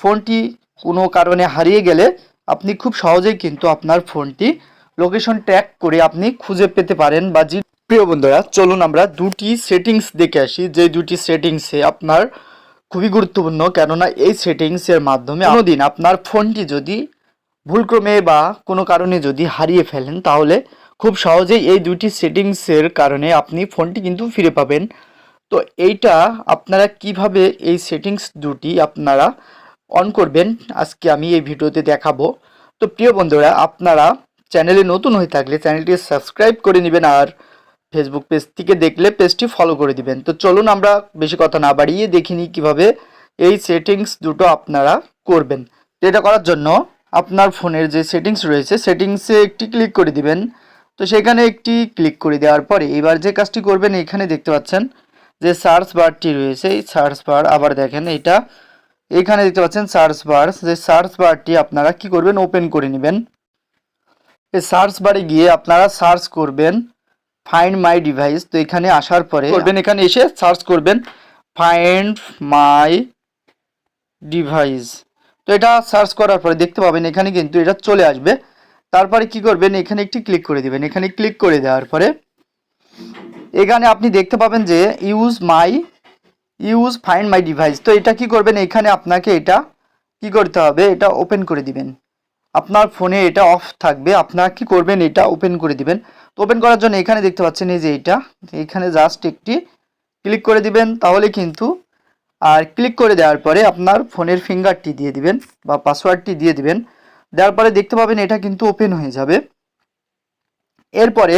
ফোনটি কোনো কারণে হারিয়ে গেলে আপনি খুব সহজেই কিন্তু আপনার ফোনটি লোকেশন ট্র্যাক করে আপনি খুঁজে পেতে পারেন বা জি প্রিয় বন্ধুরা, চলুন আমরা দুটি সেটিংস দেখে আসি। যে দুটি সেটিংসে আপনার খুবই গুরুত্বপূর্ণ, কেননা এই সেটিংসের মাধ্যমে কোনোদিন আপনার ফোনটি যদি ভুলক্রমে বা কোনো কারণে যদি হারিয়ে ফেলেন, তাহলে খুব সহজেই এই দুটি সেটিংসের কারণে আপনি ফোনটি কিন্তু ফিরে পাবেন। তো এইটা আপনারা কীভাবে এই সেটিংস দুটি আপনারা অন করবেন। আজকে আমি এই ভিডিওতে দেখাবো। তো প্রিয় বন্ধুরা, আপনারা চ্যানেলে নতুন হয়ে থাকলে চ্যানেলটি সাবস্ক্রাইব করে নেবেন আর ফেসবুক পেজ থেকে দেখলে পেজটি ফলো করে দিবেন। তো চলুন আমরা বেশি কথা না বাড়িয়ে দেখিনি কীভাবে এই সেটিংস দুটো আপনারা করবেন। তো এটা করার জন্য আপনার ফোনের যে সেটিংস রয়েছে সেটিংসে একটি ক্লিক করে দিবেন। তো সেখানে একটি ক্লিক করে দেওয়ার পরে এবার যে কাজটি করবেন, এখানে দেখতে পাচ্ছেন যে সার্চ বারটি রয়েছে। এই সার্চ বার আবার দেখেন, এটা এখানে দেখতে পাচ্ছেন সার্চ বার যে সার্চ বারটি আপনারা কি করবেন? ওপেন করে নেবেন। এই সার্চ বারে গিয়ে আপনারা সার্চ করবেন ফাইন্ড মাই ডিভাইস। তো এখানে আসার পরে করবেন, এখানে এসে সার্চ করবেন ফাইন্ড মাই ডিভাইস। তো এটা সার্চ করার পরে দেখতে পাবেন এখানে কিন্তু এটা চলে আসবে। তারপরে কি করবেন? এখানে একটি ক্লিক করে দিবেন। এখানে ক্লিক করে দেওয়ার পরে এখানে আপনি দেখতে পাবেন যে use my use find my device তো এটা কি করবেন? এখানে আপনাকে এটা কি করতে হবে? এটা ওপেন করে দিবেন। আপনার ফোনে এটা অফ থাকবে। আপনারা কি করবেন? এটা ওপেন করে দিবেন। তো ওপেন করার জন্য এখানে দেখতে পাচ্ছেন এই যে এটা। এখানে জাস্ট একটি ক্লিক করে দিবেন। তাহলে কিন্তু আর ক্লিক করে দেওয়ার পরে আপনার ফোনের ফিঙ্গারটি দিয়ে দিবেন বা পাসওয়ার্ডটি দিয়ে দিবেন। দেওয়ার পরে দেখতে পাবেন এটা কিন্তু ওপেন হয়ে যাবে। এরপরে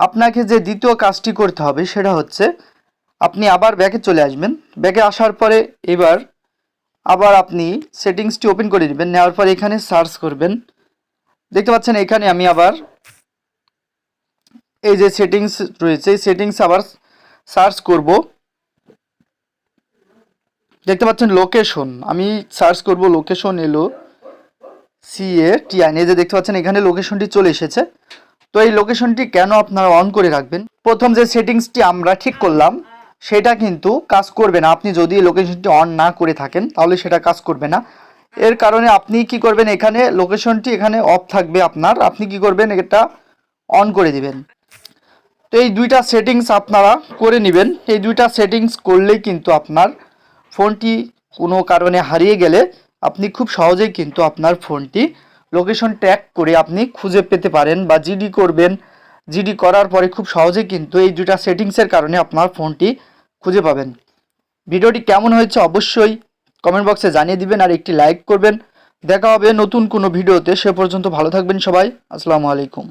আপনাকে যে দ্বিতীয় কাজটি করতে হবে সেটা হচ্ছে আপনি আবার ব্যাকে চলে আসবেন। ব্যাকে আসার পরে এবার আবার আপনি সেটিংসটি ওপেন করে নেবেন। নেওয়ার পর এখানে সার্চ করবেন। দেখতে পাচ্ছেন এখানে আমি আবার এই যে সেটিংস রয়েছে, এই সেটিংস আবার সার্চ করব। দেখতে পাচ্ছেন লোকেশন আমি সার্চ করব লোকেশন এলো সি এ টি আইন এই যে দেখতে পাচ্ছেন এখানে লোকেশনটি চলে এসেছে। তো এই লোকেশনটি কেন আপনারা অন করে রাখবেন? প্রথম যে সেটিংসটি আমরা ঠিক করলাম সেটা কিন্তু কাজ করবে না। আপনি যদি লোকেশনটি অন না করে থাকেন, তাহলে সেটা কাজ করবে না। এর কারণে আপনি কি করবেন, এখানে লোকেশনটি এখানে অফ থাকবে আপনার। আপনি কি করবেন, এটা অন করে দিবেন। তো এই দুইটা সেটিংস আপনারা করে নেবেন। এই দুইটা সেটিংস করলেই কিন্তু আপনার ফোনটি কোনো কারণে হারিয়ে গেলে আপনি খুব সহজেই কিন্তু আপনার ফোনটি লোকেশন ট্র্যাক করে আপনি খুঁজে পেতে পারেন বা জিডি করবেন। জিডি করার পরে খুব সহজেই কিন্তু এই দুটা সেটিংসের কারণে আপনার ফোনটি খুঁজে পাবেন। ভিডিওটি কেমন হয়েছে অবশ্যই কমেন্ট বক্সে জানিয়ে দিবেন আর একটি লাইক করবেন। দেখা হবে নতুন কোনো ভিডিওতে। সে পর্যন্ত ভালো থাকবেন সবাই। আসসালামু আলাইকুম।